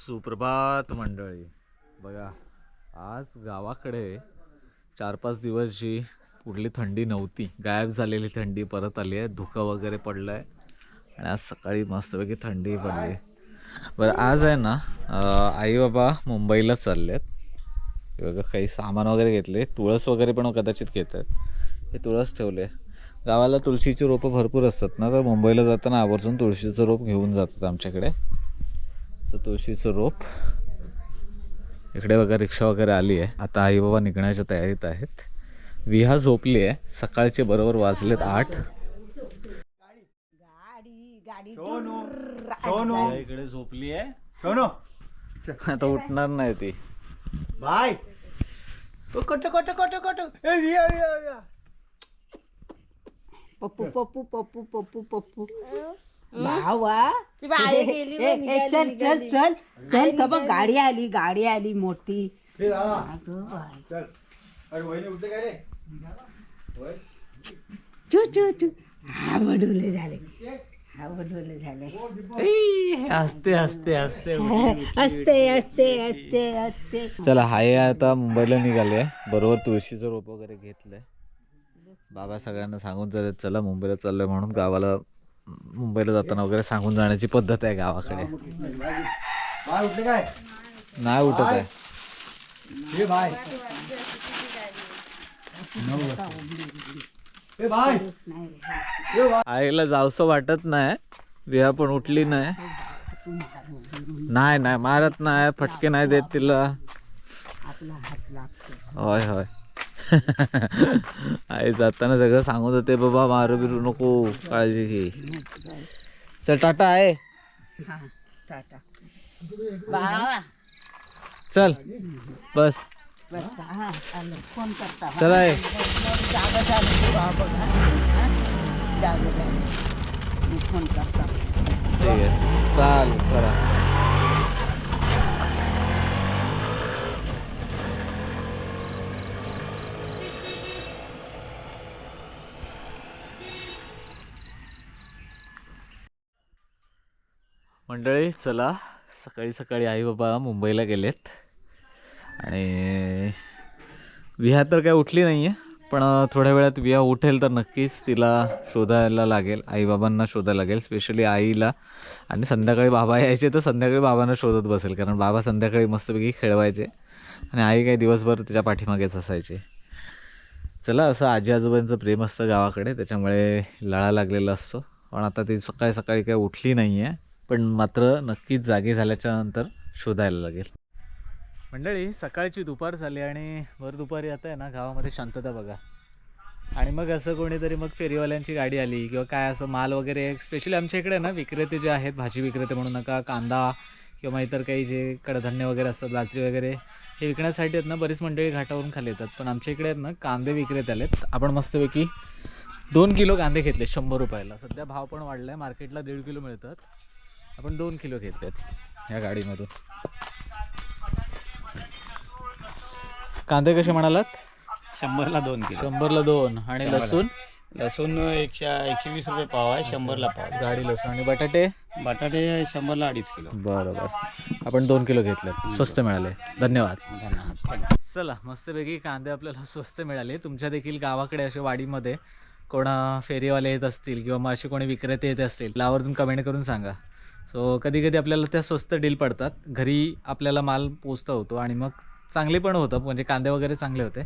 सुप्रभात मंडळी. बघा आज गावाकडे चार पाच दिवस जी कुठली थंडी नव्हती गायब झालेली थंडी परत आली आहे धुकं वगैरे पडलं आहे आणि आज सकाळी मस्तपैकी थंडी पडली. बरं आज आहे ना आई बाबा मुंबईला चालले आहेत बघा काही सामान वगैरे घेतले. तुळस वगैरे पण कदाचित घेत आहेत. हे तुळस ठेवले. गावाला तुळशीची रोपं भरपूर असतात ना तर मुंबईला जाताना आवर्जून तुळशीचं रोप घेऊन जातात आमच्याकडे. तुळशीचं रोप. इकडे बघा रिक्षा वगैरे आली आहे. आता आई बाबा निघण्याच्या तयारीत आहेत. विहा झोपली आहे. सकाळचे बरोबर वाजलेत आठ. गाडी गाडी विहा इकडे झोपली आहे. सोनू. आता उठणार नाही ती. बाय. कोट कोट कोट कोट. ए रिया रिया रिया पप्पू पप्पू पप्पू पप्पू पप्पू. भावा. ती बाहेर गेली ए, मग ए, निघाली, चल चल निघाली. चल चल का बघ गाडी आली गाडी आली मोठी. ए दादा. अगं बाई. चल. अरे वहिनी उठते काय रे? होय चू चू चू. हा बडवले झाले. हा झाले. हसते हसते हसते असते असते असते असते चला हाय आता मुंबईला निघाले. बरोबर तुळशीचं रोप वगैरे घेतलंय. बाबा सगळ्यांना सांगून चला मुंबईला चाललोय म्हणून गावाला मुंबईला जाताना वगैरे सांगून जाण्याची पद्धत आहे गावाकडे. बाय उठते काय? नाही उठत आहे. ए बाय. ए बाय. ए बाय. आईला जावसं वाटत नाही. विहा पण उठली नाही. नाही नाही मारत नाही फटके नाही देत तिला. होय होय. आई जाताना सगळं सांगत होते बाबा मारू बिरू नको काळजी घे. चल टाटा आहे. चल बस. हा चल आहे ठीक आहे. चाल चला. मंडळी चला. सकाळी सकाळी आई बाबा मुंबईला गेलेत. आणि विहा तर काय उठली नाही आहे पण थोड्या वेळात विहा उठेल तर नक्कीच तिला शोधायला लागेल. आईबाबांना शोधायला लागेल स्पेशली आईला. आणि संध्याकाळी बाबा यायचे तर संध्याकाळी बाबांना शोधत बसेल कारण बाबा संध्याकाळी मस्तपैकी खेळवायचे. आणि आई काही दिवसभर तिच्या पाठीमागेच असायची. चला असं आजी आजोबांचं प्रेम असतं गावाकडे त्याच्यामुळे लळा लागलेला असतो. पण आता ती सकाळी सकाळी काही उठली नाही आहे पण मात्र नक्कीच जागी झाल्याच्यानंतर शोधायला लागेल. मंडळी सकाळची दुपार झाली आणि भर दुपारी आता आहे ना गावामध्ये शांतता बघा. आणि मग असं कोणीतरी मग फेरीवाल्यांची गाडी आली किंवा काय असं माल वगैरे स्पेशली आमच्या इकडे ना विक्रेते जे आहेत भाजी विक्रेते म्हणू नका कांदा किंवा इतर काही जे कडधान्य वगैरे असतात बाजरी वगैरे हे विकण्यासाठी आहेत ना बरीच मंडळी घाटावरून खाली येतात. पण आमच्या इकडे आहेत ना कांदे विक्रेते आलेत. आपण मस्तपैकी दोन किलो कांदे घेतले शंभर रुपयाला. सध्या भाव पण वाढला आहे मार्केटला दीड किलो मिळतात. आपण दोन किलो घेतलेत या गाडीमधून. कांदे कसे म्हणालात? शंभरला दोन किलो. शंभरला दोन आणि. लसूण? लसूण एकशे एकशे वीस रुपये पाव आहे शंभरला पाव जाडी लसूण आणि बटाटे? बटाटे शंभरला अडीच किलो. बरोबर. आपण दोन किलो घेतले स्वस्त मिळाले. धन्यवाद. धन्यवाद. चला मस्तपैकी कांदे आपल्याला स्वस्त मिळाले. तुमच्या देखील गावाकडे असे वाडीमध्ये कोणा फेरीवाले येत असतील किंवा मग असे कोणी विक्रेते येत असतील आवर्जून कमेंट करून सांगा. सो कधी कधी आपल्याला त्या स्वस्त डील पडतात. घरी आपल्याला माल पोचता होतो आणि मग चांगले पण होतं म्हणजे कांदे वगैरे चांगले होते.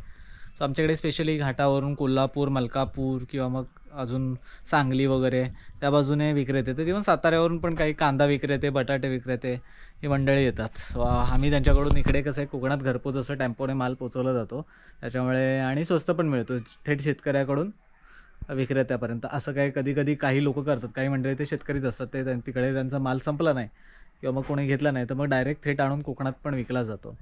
सो आमच्याकडे स्पेशली घाटावरून कोल्हापूर मलकापूर किंवा मग अजून सांगली वगैरे त्या बाजूने विक्रेते तर इव्हन साताऱ्यावरून पण काही कांदा विक्रेते बटाटे विक्रेते ही मंडळी येतात. सो आम्ही त्यांच्याकडून इकडे कसं आहे कोकणात घरपोच असं टेम्पोने माल पोचवला जातो. त्याच्यामुळे आणि स्वस्त पण मिळतो. थेट शेतकऱ्याकडून विक्रेत्यापर्यंत. असं काही कधी कधी काही लोक करतात. काही मंडळी ते शेतकरीच असतात. ते त्यां- तिकडे त्यांचा माल संपला नाही किंवा मग कोणी घेतला नाही तर मग डायरेक्ट थेट आणून कोकणात पण विकला जातो.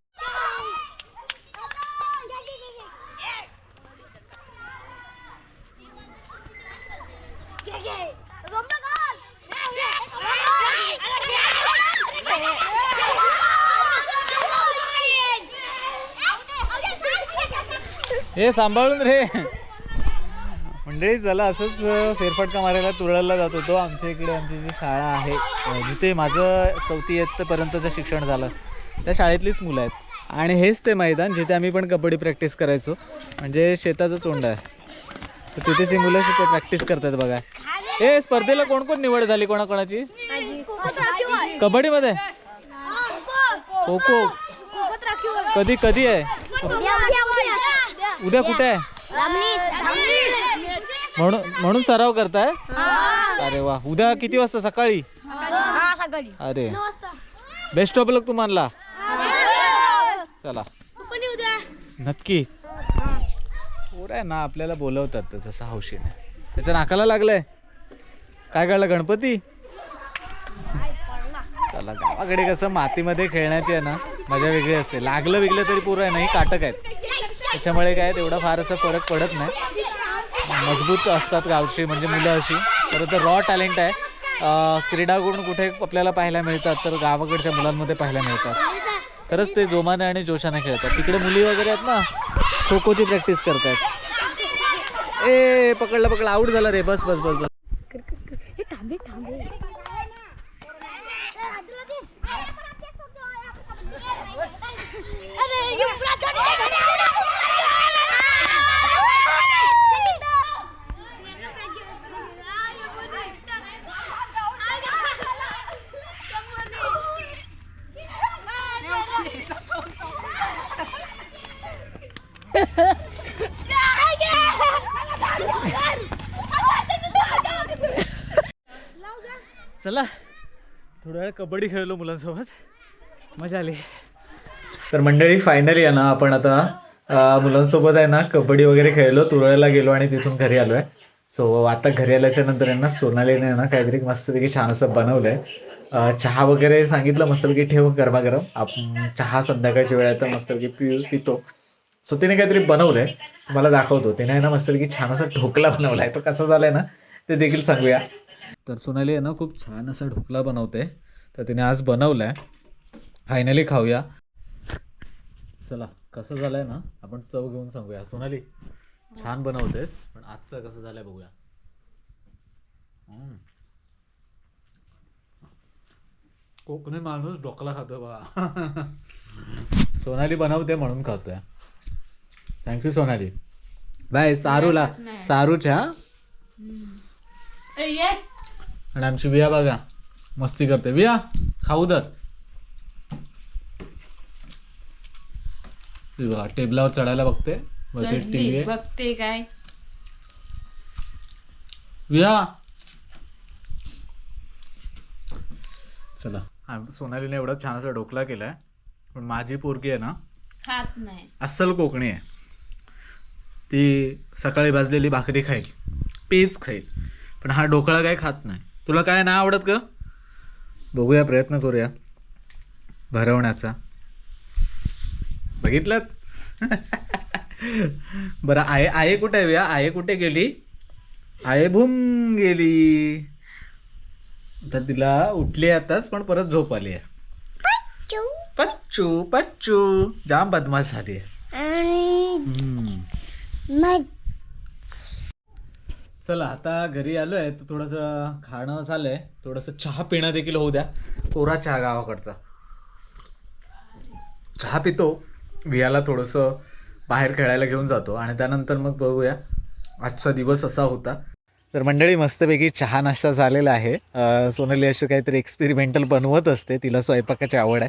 हे सांभाळून रे. मंडळी चला असंच फेरफटका मारायला तुरळला जात. होतो आमच्या इकडे आमची जी शाळा आहे जिथे माझं चौथी इयत्तेपर्यंतचं शिक्षण झालं. त्या शाळेतलीच मुलं आहेत. आणि हेच ते मैदान जिथे आम्ही पण कबड्डी प्रॅक्टिस करायचो. म्हणजे शेताचं चोंड आहे. तर तिथेच ही मुलं प्रॅक्टिस करतात बघा. हे स्पर्धेला कोण कोण निवड झाली कोणाकोणाची? कबड्डीमध्ये? खो खो कधी कधी आहे? उद्या कुठे आहे? म्हणून म्हणून सराव करताय? अरे वा. उद्या किती वाजता? सकाळी? अरे. बेस्ट ऑफ लक तुम्हाला. चला. नक्की. पोरं आहे ना आपल्याला बोलवतात तर जसं हौशीने त्याच्या नाकाला लागलंय. काय कळलं गणपती? चला गावाकडे कसं मातीमध्ये खेळण्याची आहे ना मजा वेगळी असते. लागलं बिगलं तरी पुरं आहे ना ही काटक आहेत. त्याच्यामुळे काय तेवढा फार असं फरक पडत नाही. मजबूत असतात गावची म्हणजे मुलं अशी. खरं तर रॉ टॅलेंट आहे. क्रीडा गुण कुठे आपल्याला पाहायला मिळतात तर गावाकडच्या मुलांमध्ये पाहायला मिळतात. खरंच ते जोमाने आणि जोशाने खेळतात. तिकडे मुली वगैरे आहेत ना खो खोची प्रॅक्टिस करतात ए पकडला पकडला. आऊट झाला रे. बस बस बस बस. चला थोडा वेळ कबड्डी खेळलो मुलांसोबत. मजा आली. तर मंडळी फायनली आहे ना आपण आता मुलांसोबत आहे ना कबड्डी वगैरे खेळलो तुरळ्याला गेलो आणि तिथून घरी आलो आहे सो आता घरी आल्याच्यानंतर आहे ना सोनालीने आहे ना काहीतरी मस्तपैकी छान असं बनवलं आहे चहा वगैरे सांगितलं मस्तपैकी ठेव गरमागरम. आपण चहा संध्याकाळच्या वेळेत तर मस्तपैकी पि पितो. सो तिने काहीतरी बनवलंय तुम्हाला दाखवतो. तिने आहे ना मस्तपैकी छान असा ढोकला बनवलाय. तो कसा झालाय ना ते देखील सांगूया. तर सोनाली आहे ना खूप छान असा ढोकला बनवते. तर तिने आज बनवलाय. फायनली खाऊया. चला कसं झालंय ना आपण चव घेऊन सांगूया. सोनाली छान बनवतेस पण आजचं कसं झालंय बघूया. हम्म. कोकणी माणूस ढोकला खातो बघा. सोनाली बनवते म्हणून खातोय. Thank you Sonali. बाय सारूला सारूच्या? आणि आमची विया बघा. मस्ती करते. विया खाऊ दर बघा टेबलावर चढायला बघते. टीव्ही बघते काय. विया चला. सोनालीने एवढा छान असा ढोकला केलाय. पण माझी पोरगी आहे ना खात नाही. अस्सल कोकणी आहे. ती सकाळी भाजलेली भाकरी खाईल. पेज खाईल. पण हा ढोकळा काय खात नाही. तुला काय नाही आवडत का? बघूया प्रयत्न करूया. भरवण्याचा. बघितलं बरं आये आये कुठे आहे व्या? आये कुठे गेली? आये भूम गेली. तर तिला उठली आताच पण परत झोप आली आहे. पच्चू. पच्चू जाम बदमाश झाली आहे. चला आता घरी आलो आहे तर थोडंसं खाणं झालंय. थोडंसं चहा पिणं देखील होऊ द्या. कोरा चहा गावाकडचा. चहा पितो. वियाला थोडंसं बाहेर खेळायला घेऊन जातो. आणि त्यानंतर मग बघूया आजचा दिवस असा होता. तर मंडळी मस्तपैकी चहा नाश्ता झालेला आहे. सोनाली अशी काहीतरी एक्सपेरिमेंटल बनवत असते. तिला स्वयंपाकाची आवड आहे.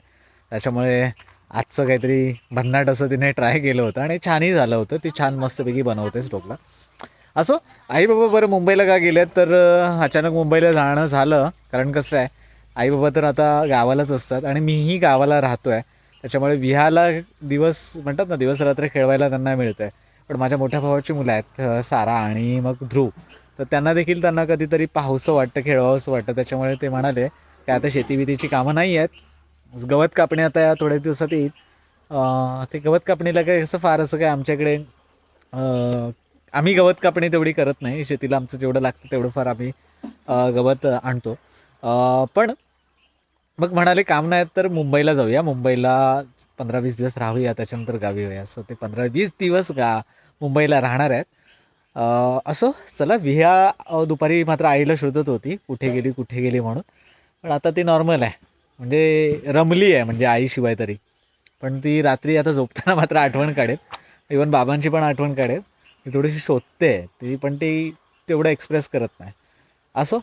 त्याच्यामुळे आजचं काहीतरी भन्नाट असं तिने ट्राय केलं होतं. आणि छानही झालं होतं. ती छान मस्तपैकी बनवतेच ढोकला. असो आई बाबा बरं मुंबईला का गेलेत तर अचानक मुंबईला जाणं झालं. कारण कसं आहे आई बाबा तर आता गावालाच असतात आणि मीही गावाला राहतो आहे त्याच्यामुळे विहाला दिवस म्हणतात ना दिवस रात्र खेळवायला त्यांना मिळतं आहे पण माझ्या मोठ्या भावाची मुलं आहेत सारा आणि मग ध्रुव. तर त्यांना देखील त्यांना कधीतरी पाहूसं वाटतं खेळवावंसं वाटतं. त्याच्यामुळे ते म्हणाले की आता शेतीवितीची कामं नाही आहेत. गवत कापणी आता या थोड्या दिवसात येईल. ते गवत कापणीला काय असं फार असं काय आमच्याकडे आम्ही गवत कापणी तेवढी करत नाही. शेतीला आमचं जेवढं लागतं तेवढं फार आम्ही गवत आणतो. पण मग म्हणाले काम नाही तर मुंबईला जाऊया. मुंबईला पंधरा वीस दिवस राहूया. त्याच्यानंतर गावी येऊया. असं ते पंधरा वीस दिवस गा मुंबईला राहणार आहेत. असं असो चला विह्या दुपारी मात्र आईला शोधत होती. कुठे गेली कुठे गेली म्हणून. पण आता ती नॉर्मल आहे. म्हणजे रमली आहे म्हणजे आईशिवाय तरी. पण ती रात्री आता झोपताना मात्र आठवण काढेल. इवन बाबांची पण आठवण काढेल. ती थोडीशी शोधते ती पण ती तेवढं एक्सप्रेस करत नाही. असो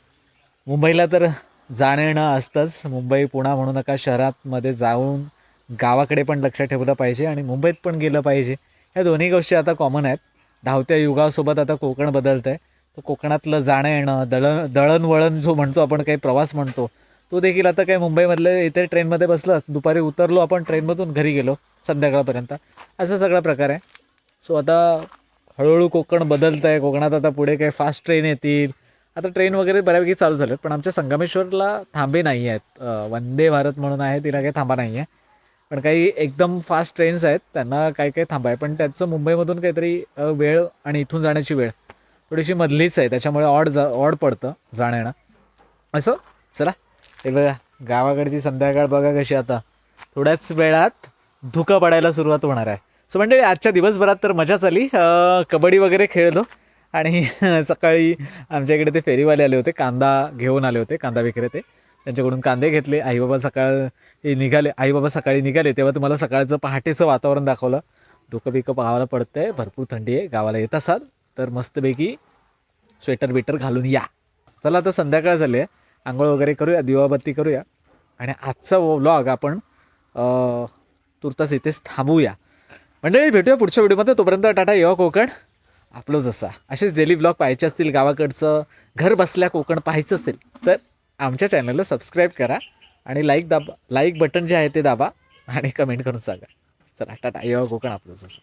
मुंबईला तर जाणं येणं असतंच. मुंबई पुणा म्हणू नका शहरातमध्ये जाऊन गावाकडे पण लक्ष ठेवलं पाहिजे आणि मुंबईत पण गेलं पाहिजे. ह्या दोन्ही गोष्टी आता कॉमन आहेत. धावत्या युगासोबत आता कोकण बदलतं आहे तर कोकणातलं जाणं येणं दळण दळणवळण जो म्हणतो आपण काही प्रवास म्हणतो तो देखील आता काही मुंबईमधले इथे ट्रेनमध्ये बसलं दुपारी उतरलो आपण ट्रेनमधून घरी गेलो संध्याकाळपर्यंत. असा सगळा प्रकार आहे. सो आता हळूहळू कोकण बदलतं आहे कोकणात आता पुढे काही फास्ट ट्रेन येतील. आता ट्रेन वगैरे बऱ्यापैकी चालू झालेत पण आमच्या संगमेश्वरला थांबे नाही आहेत. वंदे भारत म्हणून आहे तिला काही थांबा नाही आहे पण काही एकदम फास्ट ट्रेन्स आहेत त्यांना काही काही थांबा आहे पण त्याचं मुंबईमधून काहीतरी वेळ आणि इथून जाण्याची वेळ थोडीशी मधलीच आहे. त्याच्यामुळे ऑड जा ऑड पडतं जाणं येणं असं? चला हे बघा. गावाकडची संध्याकाळ बघा कशी आता. थोड्याच वेळात धुकं पडायला सुरुवात होणार आहे. सो मंडळी आजच्या दिवसभरात तर मजाच आली. कबड्डी वगैरे खेळलो. आणि सकाळी आमच्या इकडे ते फेरीवाले आले होते कांदा घेऊन आले होते कांदा विक्रेते. त्यांच्याकडून कांदे घेतले. आईबाबा सकाळ निघाले. आईबाबा सकाळी निघाले तेव्हा तुम्हाला सकाळचं पहाटेचं वातावरण दाखवलं. धुकं बिकं पाहायला पडतं आहे भरपूर थंडी आहे. गावाला येत असाल तर मस्तपैकी स्वेटर बिटर घालून या. चला आता संध्याकाळ झाली आहे. आंघोळ वगैरे करूया दिवाबत्ती करूया. आणि आजचा व्लॉग आपण तुर्तास इथेच थांबूया. मंडळी भेटूया पुढच्या व्हिडिओमध्ये. तोपर्यंत टाटा येवा कोकण. आपलं जसा. असेच डेली ब्लॉग पाहायचे असतील गावाकडचं घर बसल्या कोकण पाहायचं असेल तर आमच्या चॅनलला सबस्क्राईब करा आणि लाईक दाबा लाईक बटन जे आहे ते दाबा आणि कमेंट करून सांगा. चला टाटा येवा कोकण आपलं जसं.